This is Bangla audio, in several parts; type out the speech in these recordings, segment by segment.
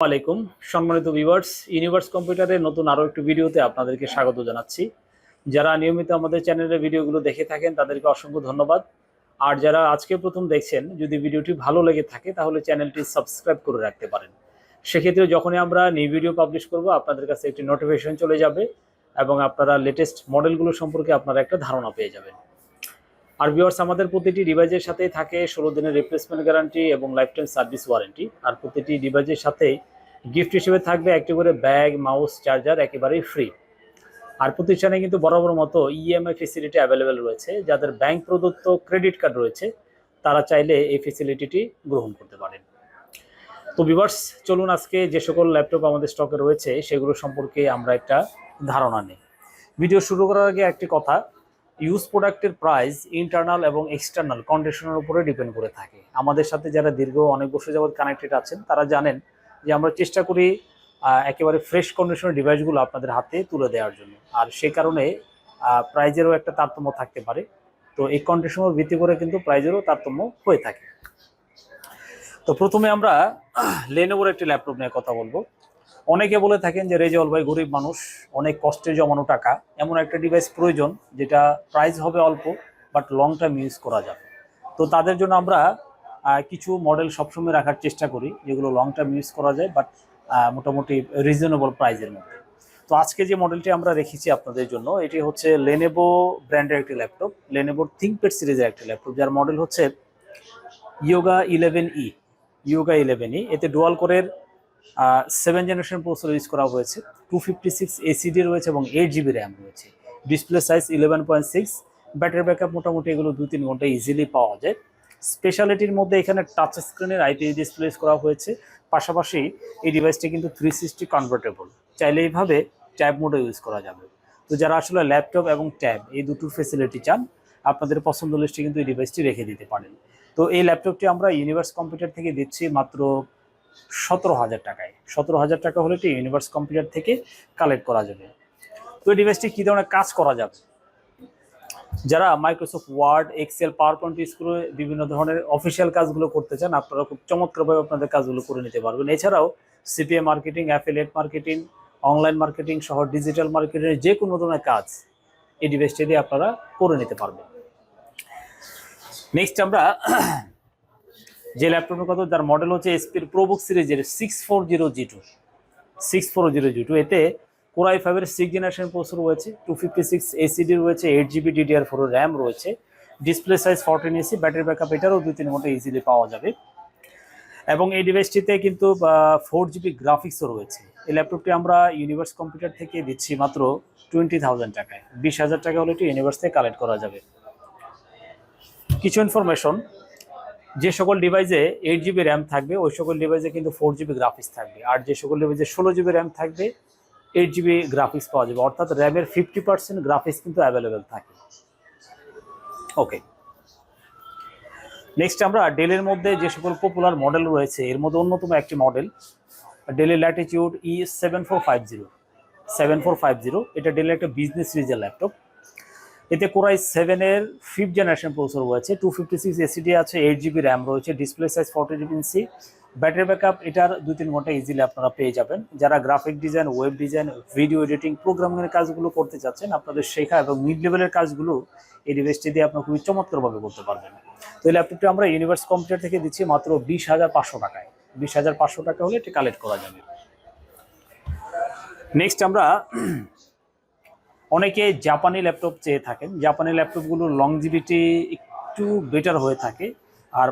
আলাইকুম। সম্মানিত ভিভার্স ইউনিভার্স কম্পিউটারের নতুন আরও একটি ভিডিওতে আপনাদেরকে স্বাগত জানাচ্ছি। যারা নিয়মিত আমাদের চ্যানেলের ভিডিওগুলো দেখে থাকেন, তাদেরকে অসংখ্য ধন্যবাদ। আর যারা আজকে প্রথম দেখছেন, যদি ভিডিওটি ভালো লেগে থাকে, তাহলে চ্যানেলটি সাবস্ক্রাইব করে রাখতে পারেন। সেক্ষেত্রে যখনই আমরা নিউ ভিডিও পাবলিশ করব, আপনাদের কাছে একটি নোটিফিকেশন চলে যাবে এবং আপনারা লেটেস্ট মডেলগুলো সম্পর্কে আপনারা একটা ধারণা পেয়ে যাবেন। আর ভিউয়ার্স আমাদের প্রতিটি ডিভাইসের সাথেই থাকে ষোলো দিনের রিপ্লেসমেন্ট গ্যারান্টি এবং লাইফ টাইম সার্ভিস ওয়ারেন্টি আর প্রতিটি ডিভাইসের সাথে গিফট হিসেবে থাকবে একটি করে ব্যাগ মাউস চার্জার একেবারেই ফ্রি আর প্রতিষ্ঠানে কিন্তু বরাবর মতো ইএমআই ফেসিলিটি অ্যাভেলেবেল রয়েছে। যাদের ব্যাংক প্রদত্ত ক্রেডিট কার্ড রয়েছে, তারা চাইলে এই ফেসিলিটিটি গ্রহণ করতে পারেন। তো ভিউয়ার্স চলুন আজকে যে সকল ল্যাপটপ আমাদের স্টকে রয়েছে, সেগুলো সম্পর্কে আমরা একটা ধারণা নিই। ভিডিও শুরু করার আগে একটি কথা ইউজ প্রোডাক্টের প্রাইস ইন্টারনাল এবং এক্সটার্নাল কন্ডিশনের উপরে ডিপেন্ড করে থাকে। আমাদের সাথে যারা দীর্ঘ অনেক বছর যাবত কানেক্টেড আছেন, তারা জানেন যে আমরা চেষ্টা করি একেবারে ফ্রেশ কন্ডিশনের ডিভাইসগুলো আপনাদের হাতে তুলে দেওয়ার জন্য। আর সে কারণে প্রাইজেরও একটা তারতম্য থাকতে পারে। তো এই কন্ডিশনের ভিত্তি করে কিন্তু প্রাইজেরও তারতম্য হয়ে থাকে। তো প্রথমে আমরা লেনোভোর একটি ল্যাপটপ নিয়ে কথা বলব। অনেকে বলে থাকেন যে রেজাউল ভাই, গরিব মানুষ, অনেক কষ্টে জমানো টাকা। এমন একটা ডিভাইস প্রয়োজন, যেটা প্রাইস হবে অল্প বাট লং টাইম ইউজ করা যাবে। তো তাদের জন্য আমরা কিছু মডেল সবসময় রাখার চেষ্টা করি, যেগুলো লং টাইম ইউজ করা যায় বাট মোটামুটি রিজনেবল প্রাইজের মধ্যে। তো আজকে যে মডেলটি আমরা রেখেছি আপনাদের জন্য, এটি হচ্ছে লেনেভো ব্র্যান্ডের একটি ল্যাপটপ লেনেভোর থিঙ্কপ্যাড সিরিজের একটি ল্যাপটপ যার মডেল হচ্ছে Yoga eleven E Yoga eleven E এতে ডুয়াল কোরের সেভেন জেনারেশন প্রসেসর ইউজ করা হয়েছে। টু ফিফটি সিক্স এসিডি রয়েছে এবং এইট জিবি র্যাম রয়েছে। Display size eleven point six battery backup মোটামুটি এগুলো দু তিন ঘণ্টা ইজিলি পাওয়া যায়। স্পেশালিটির মধ্যে এখানে টাচ স্ক্রিনের আইপি ডিসপ্লে করা হয়েছে। পাশাপাশি এই ডিভাইসটি কিন্তু থ্রি সিক্সটি কনভার্টেবল চাইলে এইভাবে ট্যাব মোডে ইউজ করা যাবে। তো যারা আসলে ল্যাপটপ এবং ট্যাব এই দুটোর ফেসিলিটি চান, আপনাদের পছন্দ লিস্টে কিন্তু এই ডিভাইসটি রেখে দিতে পারেন। তো এই ল্যাপটপটি আমরা ইউনিভার্স কম্পিউটার থেকে দিচ্ছি মাত্র সতেরো হাজার টাকায়। সতেরো হাজার টাকা হলে এটি ইউনিভার্স কম্পিউটার থেকে কালেক্ট করা যাবে। তো এই ডিভাইসটি কী ধরনের কাজ করা যাবে? যারা Microsoft Word Excel PowerPoint use করে বিভিন্ন ধরনের অফিসিয়াল কাজগুলো করতে চান, আপনারা খুব চমৎকারভাবে আপনাদের কাজগুলো করে নিতে পারবেন। এছাড়াও CPA marketing affiliate marketing online marketing সহ ডিজিটাল মার্কেটিংয়ের যে কোনো ধরনের কাজ এই ডিভাইসটি দিয়ে আপনারা করে নিতে পারবেন। নেক্সট আমরা যে ল্যাপটপের কথা, যার মডেল হচ্ছে এসপির প্রোবুক সিরিজের six four zero G two six four zero G two এতে কোরাই ফাইভের সিক্স জেনারেশন প্রসেসর রয়েছে টু ফিফটি সিক্স এসিডি রয়েছে eight GB DDR four RAM রয়েছে display size fourteen AC battery backup এটারও দুই তিন ঘণ্টা ইজিলি পাওয়া যাবে। এবং এই ডিভাইসটিতে কিন্তু ফোর জিবি গ্রাফিক্সও রয়েছে। এই ল্যাপটপটি আমরা ইউনিভার্স কম্পিউটার থেকে দিচ্ছি মাত্র টোয়েন্টি থাউজেন্ড টাকায়। বিশ হাজার টাকা হলে এটি ইউনিভার্স থেকে কালেক্ট করা যাবে। কিছু ইনফরমেশন যে সকল ডিভাইসে এইট জিবি র্যাম থাকবে, ওই সকল ডিভাইসে কিন্তু ফোর জিবি গ্রাফিক্স থাকবে। আর যে সকল ডিভাইসে ষোলো জিবি র্যাম থাকবে এইট জিবি গ্রাফিক্স পাওয়া যাবে। অর্থাৎ র্যামের ফিফটি পার্সেন্ট গ্রাফিক্স কিন্তু অ্যাভেলেবেল থাকে। ওকে নেক্সট আমরা ডেলের মধ্যে যে সকল পপুলার মডেল রয়েছে, এর মধ্যে অন্যতম একটি মডেল ডেলের Latitude E seven four five zero seven four five zero এটা ডেলের একটা বিজনেস সিরিজের ল্যাপটপ এতে কোরাই সেভেনের ফিফথ জেনারেশন প্রসেসর রয়েছে টু ফিফটি সিক্স এসিডি আছে এইট জিবি র্যাম রয়েছে display size forty inch battery backup এটার দুই তিন ঘণ্টা ইজিলি আপনারা পেয়ে যাবেন। যারা graphic design web design video editing প্রোগ্রামিংয়ের কাজগুলো করতে চাচ্ছেন, আপনাদের শেখা এবং মিড লেভেলের কাজগুলো এই ডিভাইসটি দিয়ে আপনারা খুবই চমৎকারভাবে করতে পারবেন। তো এই ল্যাপটপটি আমরা ইউনিভার্স কম্পিউটার থেকে দিচ্ছি মাত্র বিশ হাজার পাঁচশো টাকায়। বিশ হাজার পাঁচশো টাকা হলে এটি কালেক্ট করা যাবে। নেক্সট আমরা অনেকে জাপানি ল্যাপটপ চেয়ে থাকেন। জাপানি ল্যাপটপগুলোর লংজিভিটি একটু বেটার হয়ে থাকে আর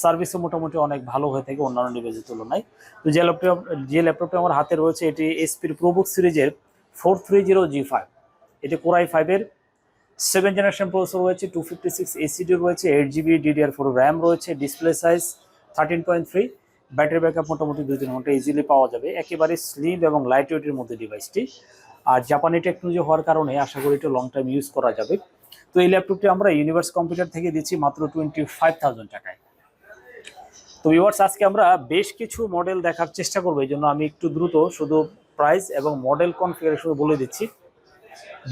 সার্ভিসও মোটামুটি অনেক ভালো হয়ে থাকে অন্যান্য ডিভাইসের তুলনায়। তো যে ল্যাপটপ যে ল্যাপটপটা আমার হাতে রয়েছে, এটি এসপির প্রোবুক সিরিজের four three zero G five এটি কোরাই ফাইভের সেভেন জেনারেশন প্রসেসর রয়েছে টু ফিফটি সিক্স এসিডি রয়েছে eight GB DDR four RAM রয়েছে display size thirteen point three battery backup মোটামুটি দুই তিন ঘণ্টা ইজিলি পাওয়া যাবে। একেবারে স্লিম এবং লাইট ওয়েটের মধ্যে ডিভাইসটি আর জাপানি টেকনোলজি হওয়ার কারণে আশা করি এটা লং টাইম ইউজ করা যাবে। তো এই ল্যাপটপটি আমরা ইউনিভার্স কম্পিউটার থেকে দিচ্ছি মাত্র টোয়েন্টি ফাইভ থাউজেন্ড টাকায়। তো ভিউয়ার্স আজকে আমরা বেশ কিছু মডেল দেখার চেষ্টা করব, এই জন্য আমি একটু দ্রুত শুধু প্রাইস এবং মডেল কনফিগারেশন বলে দিচ্ছি।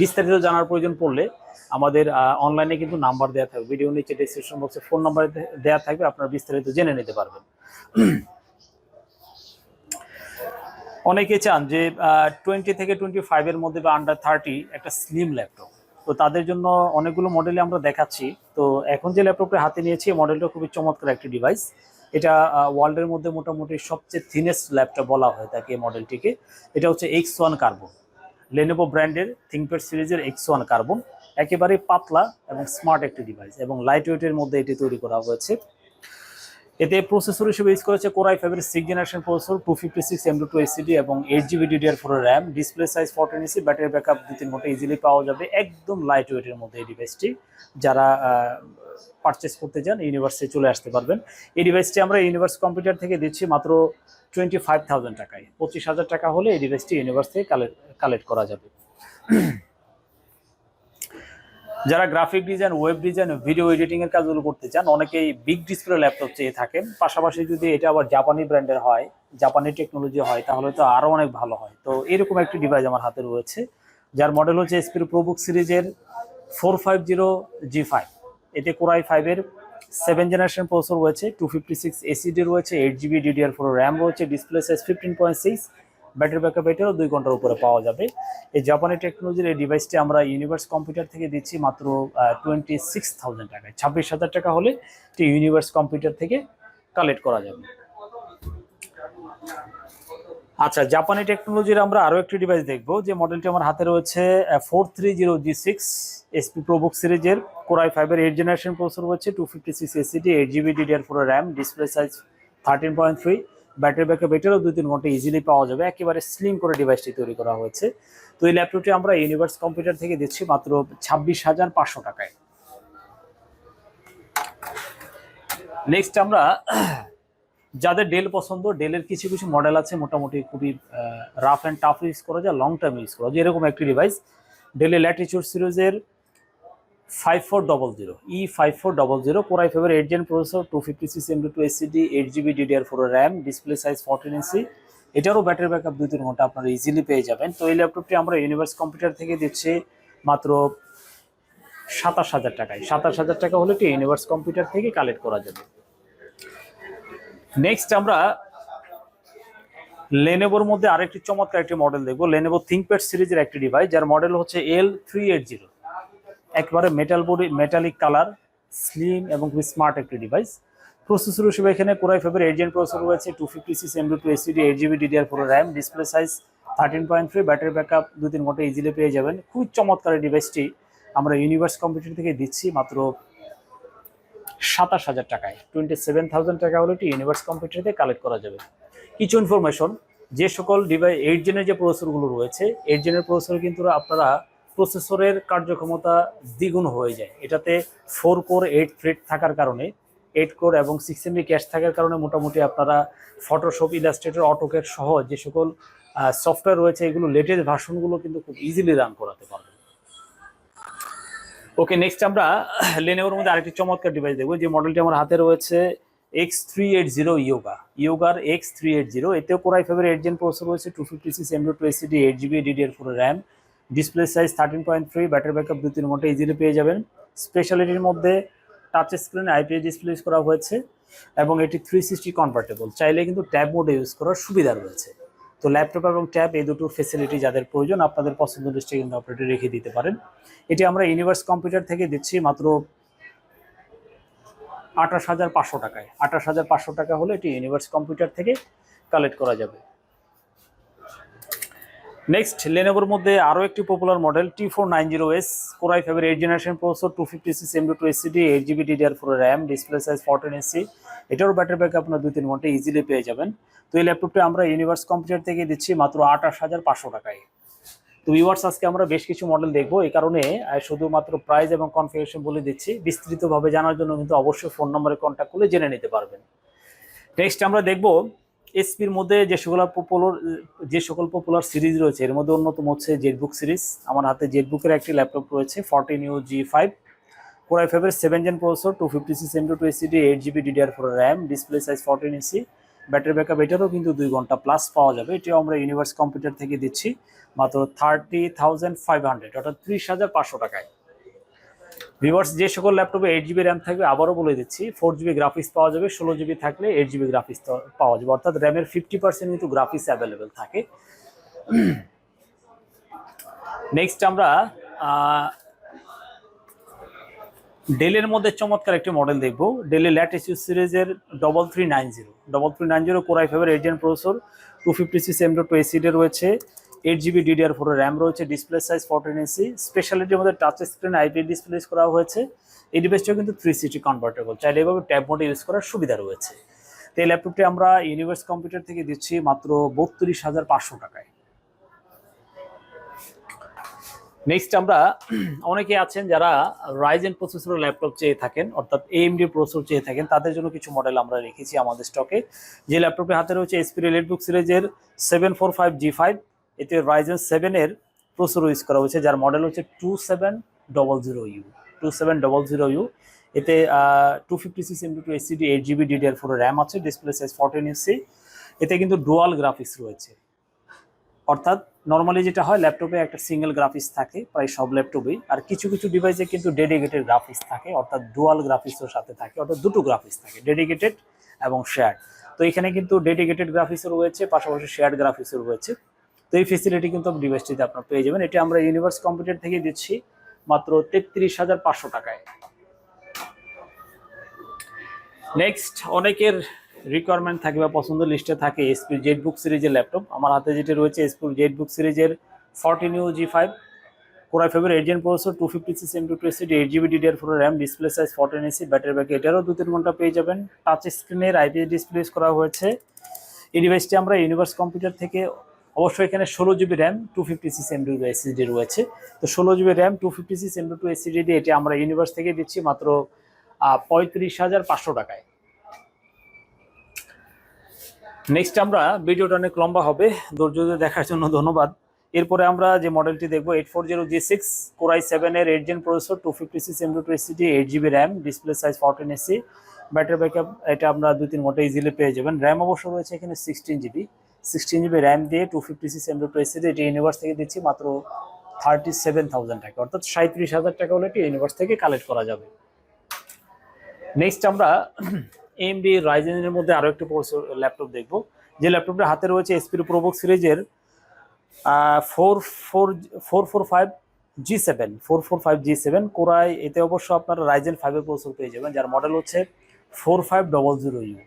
বিস্তারিত জানার প্রয়োজন পড়লে আমাদের অনলাইনে কিন্তু নাম্বার দেওয়া থাকবে। ভিডিও নিচে ডিসক্রিপশন বক্সে ফোন নাম্বার দেওয়া থাকবে, আপনারা বিস্তারিত জেনে নিতে পারবেন। অনেকে চান যে টোয়েন্টি থেকে টোয়েন্টি ফাইভের মধ্যে বা আন্ডার থার্টি একটা স্লিম ল্যাপটপ তো তাদের জন্য অনেকগুলো মডেলে আমরা দেখাচ্ছি। তো এখন যে ল্যাপটপটা হাতে নিয়েছি, এই মডেলটা খুবই চমৎকার একটি ডিভাইস এটা ওয়ার্ল্ডের মধ্যে মোটামুটি সবচেয়ে থিনেস্ট ল্যাপটপ বলা হয় থাকে এই মডেলটিকে এটা হচ্ছে এক্স ওয়ান কার্বন লেনোভো ব্র্যান্ডের থিঙ্কপ্যাড সিরিজের এক্স ওয়ান কার্বন একেবারে পাতলা এবং স্মার্ট একটি ডিভাইস এবং লাইট ওয়েটের মধ্যে এটি তৈরি করা হয়েছে। এতে প্রসেসর হিসেবে ইউজ করেছে কোরাই ফাইভের six generation processor two fifty six M two SSD এবং eight GB DDR four RAM display size fourteen EC battery backup দু তিন ঘণ্টা ইজিলি পাওয়া যাবে। একদম লাইট ওয়েটের মধ্যে এই ডিভাইসটি যারা পারচেস করতে চান ইউনিভার্সে চলে আসতে পারবেন। এই ডিভাইসটি আমরা ইউনিভার্স কম্পিউটার থেকে দিচ্ছি মাত্র টোয়েন্টি ফাইভ থাউজেন্ড টাকায়। পঁচিশ হাজার টাকা হলে এই ডিভাইসটি ইউনিভার্স থেকে কালেক্ট কালেক্ট করা যাবে। যারা graphic design web design video editing এর কাজগুলো করতে চান, অনেকেই বিগ ডিসপ্লে ল্যাপটপ চেয়ে থাকেন পাশাপাশি যদি এটা আবার জাপানি ব্র্যান্ডের হয় জাপানি টেকনোলজি হয়, তাহলে তো আরও অনেক ভালো হয়। তো এরকম একটি ডিভাইস আমার হাতে রয়েছে, যার মডেল হচ্ছে এসপির প্রোবুক সিরিজের four five zero G five এতে কোরাই ফাইভের সেভেন জেনারেশন প্রসেসর রয়েছে টু ফিফটি সিক্স এসিডি রয়েছে eight GB DDR four RAM রয়েছে display size fifteen point six battery backup এটারও দুই ঘণ্টার উপরে পাওয়া যাবে। এই জাপানি টেকনোলজির এই ডিভাইসটি আমরা ইউনিভার্স কম্পিউটার থেকে দিচ্ছি মাত্র টোয়েন্টি সিক্স থাউজেন্ড টাকায়। ছাব্বিশ হাজার টাকা হলে এটি ইউনিভার্স কম্পিউটার থেকে কালেক্ট করা যাবে। আচ্ছা জাপানি টেকনোলজির আমরা আরও একটি ডিভাইস দেখব। যে মডেলটি আমার হাতে রয়েছে four three zero G six HP ProBook সিরিজের কোরাই ফাইভের এইট জেনারেশন প্রসেসর রয়েছে two fifty six SSD eight GB DDR four RAM display size thirteen point three battery backup এটারও দুই তিন ঘণ্টা ইজিলি পাওয়া যাবে। একেবারে স্লিম করে ডিভাইসটি তৈরি করা হয়েছে। তো এই ল্যাপটপটি আমরা ইউনিভার্স কম্পিউটার থেকে দিচ্ছি মাত্র ছাব্বিশ হাজার পাঁচশো টাকায়। নেক্সট আমরা, যাদের ডেল পছন্দ ডেলের কিছু কিছু মডেল আছে মোটামুটি খুবই রাফ অ্যান্ড টাফ ইউজ করা যায় লং টার্ম ইউজ করা যায়। এরকম একটি ডিভাইস ডেলের ল্যাটিচিউড সিরিজের five four double zero E five four double zero Core i ফাইভের eight gen processor two fifty six M two SSD eight GB DDR four RAM display size fourteen inch এটারও ব্যাটারি ব্যাকআপ দুই তিন ঘণ্টা আপনারা ইজিলি পেয়ে যাবেন। তো এই ল্যাপটপটি আমরা ইউনিভার্স কম্পিউটার থেকে দিচ্ছি মাত্র সাতাশ হাজার টাকায়। সাতাশ হাজার টাকা হলে কি ইউনিভার্স কম্পিউটার থেকে কালেক্ট করা যাবে। নেক্সট আমরা লেনেভোর মধ্যে আরেকটি চমৎকার একটি মডেল দেখব। লেনেভো থিঙ্কপ্যাড সিরিজের একটি ডিভাইস যার মডেল হচ্ছে এল থ্রি এইট জিরো একবারে metal body metallic colour slim এবং স্মার্ট একটি ডিভাইস প্রসেসর হিসেবে এখানে কোরাই ফাইভের এইট জেন প্রসেসর রয়েছে two fifty six MB two SSD eight GB DDR four RAM display size thirteen point three battery backup দু তিন ঘণ্টা ইজিলি পেয়ে যাবেন। খুবই চমৎকার ডিভাইসটি আমরা ইউনিভার্স কম্পিউটার থেকে দিচ্ছি মাত্র সাতাশ হাজার টাকায়। টোয়েন্টি সেভেন থাউজেন্ড টাকা হলে এটি ইউনিভার্স কম্পিউটার থেকে কালেক্ট করা যাবে। কিছু ইনফরমেশন যে সকল ডিভাইস এইট জেনের যে প্রসেসরগুলো রয়েছে এইট জেনের প্রসেসর কিন্তু আপনারা প্রসেসরের কার্যক্ষমতা দ্বিগুণ হয়ে যায়। এটাতে ফোর কোর, এইট থ্রেড থাকার কারণে, এইট কোর এবং সিক্স এমবি ক্যাশ থাকার কারণে মোটামুটি আপনারা ফটোশপ ইলাস্ট্রেটর অটোকেট সহ যে সকল সফটওয়্যার রয়েছে, এগুলো লেটেস্ট ভার্সনগুলো কিন্তু খুব ইজিলি রান করাতে পারবেন। ওকে নেক্সট আমরা লেনেভোর মধ্যে আরেকটি চমৎকার ডিভাইস দেখব, যে মডেলটি আমার হাতে রয়েছে X three eight zero Yoga ইয়োগার X three eight zero এতেও কোরাই ফাইভের এইট জেন প্রসেসর রয়েছে two fifty six MB two SSD eight GB DDR four RAM display size thirteen point three battery backup দু তিন ঘণ্টা ইজিলি পেয়ে যাবেন। স্পেশালিটির মধ্যে touch screen IPS display use করা হয়েছে এবং এটি থ্রি সিক্সটি কনভার্টেবল চাইলে কিন্তু ট্যাব মোডে ইউজ করার সুবিধা রয়েছে। তো ল্যাপটপ এবং ট্যাব এই দুটো ফেসিলিটি যাদের প্রয়োজন, আপনাদের পছন্দ লিস্টে কিন্তু অপারেটর রেখে দিতে পারেন। এটি আমরা ইউনিভার্স কম্পিউটার থেকে দিচ্ছি মাত্র আঠাশ হাজার পাঁচশো টাকায়। আঠাশ হাজার পাঁচশো টাকা হলে এটি ইউনিভার্স কম্পিউটার থেকে কালেক্ট করা যাবে। নেক্সট লেনোভোর মধ্যে আরও একটি popular model T four nine zero S core i ফাইভের eight generation processor two fifty six MB two SSD eight GB DDR four RAM display size fourteen AC এটারও ব্যাটারি ব্যাক আপনার দুই তিন ঘণ্টা ইজিলি পেয়ে যাবেন। তো এই ল্যাপটপটি আমরা ইউনিভার্স কম্পিউটার থেকে দিচ্ছি মাত্র আঠাশ হাজার পাঁচশো টাকায়। তো ভিউয়ার্স আজকে আমরা বেশ কিছু মডেল দেখব। এই কারণে শুধুমাত্র প্রাইস এবং কনফিগারেশন বলে দিচ্ছি। বিস্তৃতভাবে জানার জন্য কিন্তু অবশ্যই ফোন নম্বরে কন্ট্যাক্ট করলে জেনে নিতে পারবেন। নেক্সট আমরা দেখব এসপির মধ্যে যে সকল পপুলার যে সকল পপুলার সিরিজ রয়েছে, এর মধ্যে অন্যতম হচ্ছে জেটবুক সিরিজ আমার হাতে জেটবুকের একটি ল্যাপটপ রয়েছে fourteen U G five core i ফাইভের seven gen processor two fifty six M two two SSD eight GB DDR four RAM display size fourteen inch battery backup এটারও কিন্তু দুই ঘণ্টা প্লাস পাওয়া যাবে, এটিও আমরা ইউনিভার্স কম্পিউটার থেকে দিচ্ছি, মাত্র থার্টি থাউজেন্ড ফাইভ হান্ড্রেড অর্থাৎ ত্রিশ হাজার পাঁচশো টাকায়। ভিভার্স যে সকল ল্যাপটপে এইট জিবি র্যাম থাকবে, আবারও বলে দিচ্ছি ফোর জিবি গ্রাফিক্স পাওয়া যাবে, ষোলো জিবি থাকলে এইট জিবি গ্রাফিক্স পাওয়া যাবে। অর্থাৎ র্যামের ফিফটি পার্সেন্ট কিন্তু গ্রাফিক্স অ্যাভেলেবেল থাকে। নেক্সট আমরা ডেলের মধ্যে চমৎকার একটি মডেল দেখব। ডেলের ল্যাটেস্ট ইউ সিরিজের double three nine zero double three nine zero core i ফাইভের agent processor two fifty six M two এসিডে রয়েছে। Eight GB DDR four RAM রয়েছে ডিসপ্লে সাইজ ফোরটিন ইঞ্চি স্পেশালিটির মধ্যে টাচ স্ক্রিন আইপি ডিসপ্লে করা হয়েছে। এই ডিভাইসটাও কিন্তু থ্রি সিটি কনভার্টেবল চাইলে এভাবে ট্যাব মোডে ইউজ করার সুবিধা রয়েছে। তো এই ল্যাপটপটি আমরা ইউনিভার্স কম্পিউটার থেকে দিচ্ছি মাত্র বত্রিশ হাজার পাঁচশো টাকায়। নেক্সট আমরা অনেকে আছেন যারা রাইজেন প্রসেসর ল্যাপটপ চেয়ে থাকেন, অর্থাৎ এএমডি প্রসেসর চেয়ে থাকেন, তাদের জন্য কিছু মডেল আমরা রেখেছি আমাদের স্টকে যে ল্যাপটপের হাতে রয়েছে এসপি রিলেটবুক সিরিজের seven four five G five এতে রাইজেন সেভেনের প্রসেসর ইউজ করা হয়েছে, যার মডেল হচ্ছে two seven double zero U two seven double zero U এতে two fifty six MB two SSD eight GB DDR four RAM আছে ডিসপ্লে সাইজ ফোরটিন ইঞ্চি এতে কিন্তু ডুয়াল গ্রাফিক্স রয়েছে। অর্থাৎ নর্মালি যেটা হয় ল্যাপটপে একটা সিঙ্গেল গ্রাফিক্স থাকে, প্রায় সব ল্যাপটপেই আর কিছু কিছু ডিভাইসে কিন্তু ডেডিকেটেড গ্রাফিক্স থাকে, অর্থাৎ ডুয়াল গ্রাফিক্সের সাথে থাকে, অর্থাৎ দুটো গ্রাফিক্স থাকে ডেডিকেটেড এবং শেয়ার তো এখানে কিন্তু ডেডিকেটেড গ্রাফিক্সও রয়েছে, পাশাপাশি শেয়ার গ্রাফিক্সও রয়েছে। তো এই ফেসিলিটি কিন্তু ডিভাইসটিতে আপনার পেয়ে যাবেন। এটি আমরা ইউনিভার্স কম্পিউটার থেকে দিচ্ছি, মাত্র তেত্রিশ হাজার পাঁচশো টাকায়। নেক্সট অনেকের রিকোয়ারমেন্ট থাকে বা পছন্দ লিস্টে থাকে এসপি জেড বুক সিরিজের ল্যাপটপ আমার হাতে যেটা রয়েছে এসপি জেড বুক সিরিজের fourteen U G five core i ফাইভের agent processor two fifty six M two two eight GB DDR four RAM display size fourteen AC battery back এটারও দু তিন ঘণ্টা পেয়ে যাবেন। টাচ স্ক্রিনের আইপিএস ডিসপ্লে করা হয়েছে। এই ডিভাইসটি আমরা ইউনিভার্স কম্পিউটার থেকে অবশ্যই এখানে ষোলো GB RAM two fifty six two SSD রয়েছে। তো ষোলো GB RAM two fifty six M two SSD দিয়ে এটি আমরা ইউনিভার্স থেকে দিচ্ছি মাত্র পঁয়ত্রিশ হাজার পাঁচশো টাকায়। নেক্সট আমরা ভিডিওটা অনেক লম্বা হবে ধৈর্য ধরে দেখার জন্য ধন্যবাদ। এরপরে আমরা যে মডেলটি দেখব eight four zero G six core i সেভেনের eight gen processor two fifty six M two SSD eight GB RAM display size fourteen AC battery backup এটা আমরা দুই তিন ঘণ্টা ইজিলি পেয়ে যাবেন। র্যাম অবশ্য রয়েছে এখানে sixteen GB sixteen GB RAM দিয়ে two fifty six M two SSD এটি ইউনিভার্স থেকে দিচ্ছি মাত্র থার্টি সেভেন থাউজেন্ড টাকা। অর্থাৎ সাঁত্রিশ হাজার টাকা হলে এটি ইউনিভার্স থেকে কালেক্ট করা যাবে। নেক্সট আমরা এমডি রাইজেনের মধ্যে আরও একটি ল্যাপটপ দেখব। যে ল্যাপটপটা হাতে রয়েছে এসপি প্রোবক সিরিজের four four four four five G seven four four five G seven core i, এতে অবশ্য আপনারা রাইজেন ফাইভের প্রসেসর পেয়ে যাবেন, যার মডেল হচ্ছে four five double zero U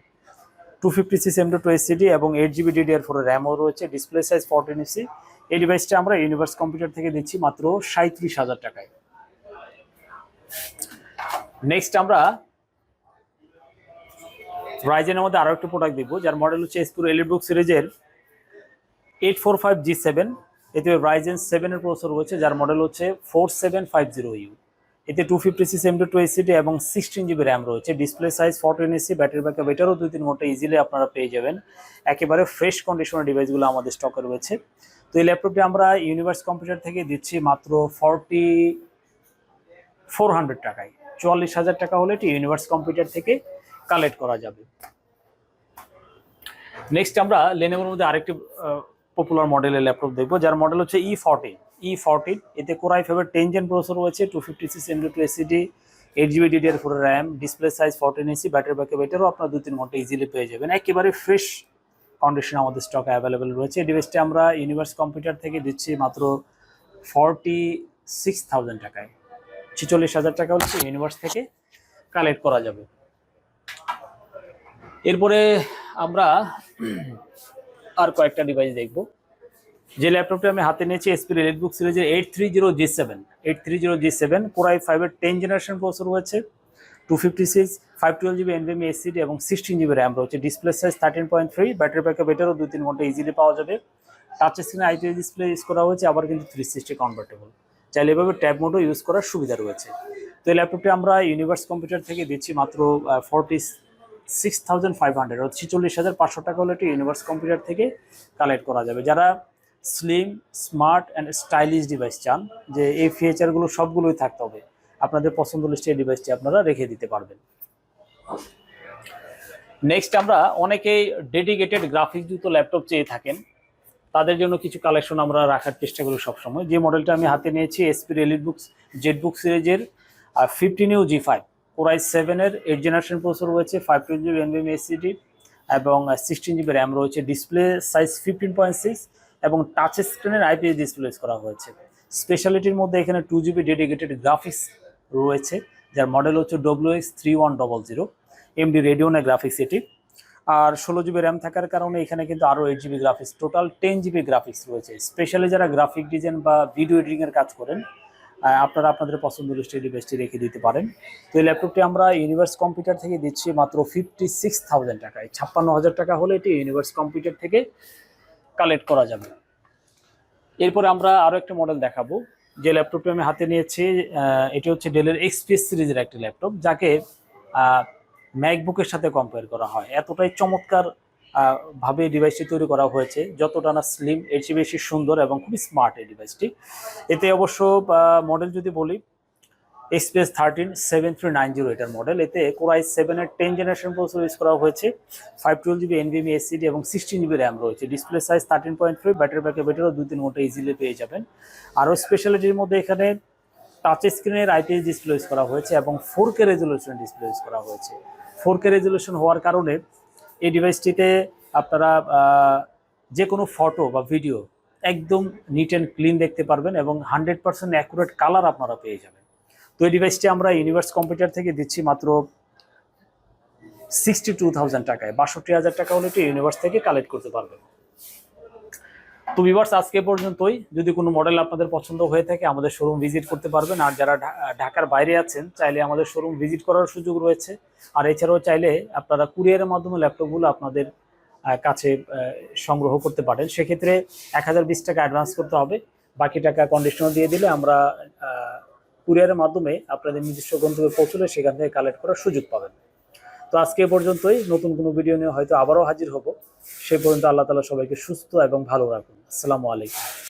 two fifty six M two SSD এবং এইট জিবি ডিডিআর ফোর র্যামও রয়েছে ডিসপ্লে সাইজ ফোরটিন ইসি এই ডিভাইসটা আমরা ইউনিভার্স কম্পিউটার থেকে দিচ্ছি মাত্র সাঁত্রিশ হাজার টাকায়। নেক্সট আমরা রাইজেনের মধ্যে আরও একটি প্রোডাক্ট দিব যার মডেল হচ্ছে এসপুর এলিটবুক সিরিজের eight four five G seven এতে রাইজেন সেভেনের প্রসেসর রয়েছে, যার মডেল হচ্ছে four seven five zero U এতে two fifty six M two SSD এবং সিক্সটিন জিবি র্যাম রয়েছে। Display size fourteen AC battery backup এটারও দুই তিন ঘণ্টা ইজিলি আপনারা পেয়ে যাবেন। একেবারে ফ্রেশ কন্ডিশনের ডিভাইসগুলো আমাদের স্টকে রয়েছে। তো এই ল্যাপটপটি আমরা ইউনিভার্স কম্পিউটার থেকে দিচ্ছি মাত্র ফর্টি ফোর হান্ড্রেড টাকায়। চুয়াল্লিশ হাজার টাকা হলে এটি ইউনিভার্স কম্পিউটার থেকে কালেক্ট করা যাবে। নেক্সট আমরা লেনেভোর মধ্যে আরেকটি পপুলার মডেলের ল্যাপটপ দেখব। যার মডেল হচ্ছে ই ফোরটিন ই ফোরটিন এতে কোরাই ফাইভের টেন জেন প্রসেসর রয়েছে two fifty six M two SSD eight GB DDR four RAM display size fourteen AC battery backup এটারও আপনার দু তিন ঘণ্টা ইজিলি পেয়ে যাবেন। একেবারে ফ্রেশ কন্ডিশন আমাদের স্টকে অ্যাভেলেবেল রয়েছে। এই ডিভাইসটি আমরা ইউনিভার্স কম্পিউটার থেকে দিচ্ছি মাত্র ফর্টি সিক্স থাউজেন্ড টাকায়। ছিচল্লিশ হাজার টাকা হচ্ছে ইউনিভার্স থেকে কালেক্ট করা যাবে। এরপরে আমরা আর কয়েকটা ডিভাইস দেখব। যে ল্যাপটপটা আমি হাতে নিয়েছি এসপি রেডবুক সিরিজের eight three zero G seven eight three zero G seven core i ফাইভের টেন জেনারেশন প্রসেসর রয়েছে two fifty six five twelve GB NVMe SSD এবং সিক্সটিন জিবি র্যাম রয়েছে। Display size thirteen point three battery backup এটারও দুই তিন ঘণ্টা ইজিলি পাওয়া যাবে। টাচ স্ক্রিনে আইপিএস ডিসপ্লে ইউজ করা হয়েছে, আবার কিন্তু থ্রি সিক্সটি কনভার্টেবল চাইলে এভাবে ট্যাব মোডও ইউজ করার সুবিধা রয়েছে। তো এই ল্যাপটপটি আমরা ইউনিভার্স কম্পিউটার থেকে দিচ্ছি মাত্র forty six thousand five hundred ছিচল্লিশ হাজার পাঁচশো টাকা হলে এটি ইউনিভার্স কম্পিউটার থেকে কালেক্ট করা যাবে। যারা slim smart and stylish device চান, যে এই ফিচারগুলো সবগুলোই থাকতে হবে। আপনাদের পছন্দ লিস্টে এই ডিভাইসটি আপনারা রেখে দিতে পারবেন। নেক্সট আমরা অনেকেই ডেডিকেটেড গ্রাফিক্সযুক্ত ল্যাপটপ চেয়ে থাকেন। তাদের জন্য কিছু কালেকশন আমরা রাখার চেষ্টা করি সবসময়। যে মডেলটা আমি হাতে নিয়েছি HP elite books Z book সিরিজের, আর fifteen U G five core i সেভেনের এইট জেনারেশন প্রসেসর রয়েছে five two GB NVMe SSD এবং সিক্সটিন জিবি র্যাম রয়েছে। Display size fifteen point six এবং টাচ স্ক্রিনের আইপিএস ডিসপ্লে করা হয়েছে। স্পেশালিটির মধ্যে এখানে টু জিবি ডেডিকেটেড গ্রাফিক্স রয়েছে, যার মডেল হচ্ছে W X three one double zero AMD রেডিওনের graphics এটি। আর ষোলো জিবি র্যাম থাকার কারণে এখানে কিন্তু আরও eight GB graphics total ten GB graphics রয়েছে। স্পেশালি যারা গ্রাফিক ডিজাইন বা ভিডিও এডিটিংয়ের কাজ করেন আপনারা আপনাদের পছন্দ অনুযায়ী ডিভাইসটি রেখে দিতে পারেন। তো এই ল্যাপটপটি আমরা ইউনিভার্স কম্পিউটার থেকে দিচ্ছি মাত্র ফিফটি সিক্স থাউজেন্ড টাকায়। ছাপ্পান্ন হাজার টাকা হলে এটি ইউনিভার্স কম্পিউটার থেকে কালেক্ট করা যাবে। এরপরে আমরা আরও একটা মডেল দেখাবো। যে ল্যাপটপটি আমি হাতে নিয়েছি এটি হচ্ছে ডেলের এক্সপিএস সিরিজের একটি ল্যাপটপ যাকে ম্যাকবুকের সাথে কম্পেয়ার করা হয়। এতটাই চমৎকার ভাবে ডিভাইসটি তৈরি করা হয়েছে, যতটা না স্লিম এর চেয়ে বেশি সুন্দর এবং খুবই স্মার্ট এই ডিভাইসটি এতে অবশ্য মডেল যদি বলি XPS thirteen seven three nine zero এটার মডেল এতে কোরাই সেভেনের টেন জেনারেশন প্রসেসর ইউজ করা হয়েছে। Five twelve GB NVMe SSD এবং সিক্সটিন জিবি র্যাম রয়েছে। Display size thirteen point three battery backup এটারও দুই তিন ঘণ্টা ইজিলি পেয়ে যাবেন। আরও স্পেশালিটির মধ্যে এখানে টাচ স্ক্রিনের আইপিএস ডিসপ্লে ইউজ করা হয়েছে এবং four K resolution display use করা হয়েছে। ফোর কে রেজলিউশন হওয়ার কারণে এই ডিভাইসটিতে আপনারা যে কোনো ফটো বা ভিডিও একদম নিট অ্যান্ড ক্লিন দেখতে পারবেন এবং হান্ড্রেড পার্সেন্ট অ্যাকুরেট কালার আপনারা পেয়ে যাবেন। তো এই ডিভাইসটি আমরা ইউনিভার্স কম্পিউটার থেকে দিচ্ছি মাত্র সিক্সটি টু থাউজেন্ড টাকায়। বাষট্টি হাজার টাকা হলে এটি ইউনিভার্স থেকে কালেক্ট করতে পারবেন তো ভিভার্স আজকে পর্যন্তই। যদি কোনো মডেল আপনাদের পছন্দ হয়ে থাকে, আমাদের শোরুম ভিজিট করতে পারবেন। আর যারা ঢাকার বাইরে আছেন, চাইলে আমাদের শোরুম ভিজিট করার সুযোগ রয়েছে। আর এছাড়াও চাইলে আপনারা কুরিয়ারের মাধ্যমে ল্যাপটপগুলো আপনাদের কাছে সংগ্রহ করতে পারেন। সেক্ষেত্রে এক হাজার বিশ টাকা অ্যাডভান্স করতে হবে। বাকি টাকা কন্ডিশনার দিয়ে দিলে আমরা কুরিয়ারের মাধ্যমে আপনাদের নিজস্ব গন্তব্যে পৌঁছলে সেখান থেকে কালেক্ট করার সুযোগ পাবেন। তো আজকে পর্যন্তই। নতুন কোনো ভিডিও নিয়ে হয়তো আবারও হাজির হব। সে পর্যন্ত আল্লাহ তালা সবাইকে সুস্থ এবং ভালো রাখুন। আসসালামু আলাইকুম।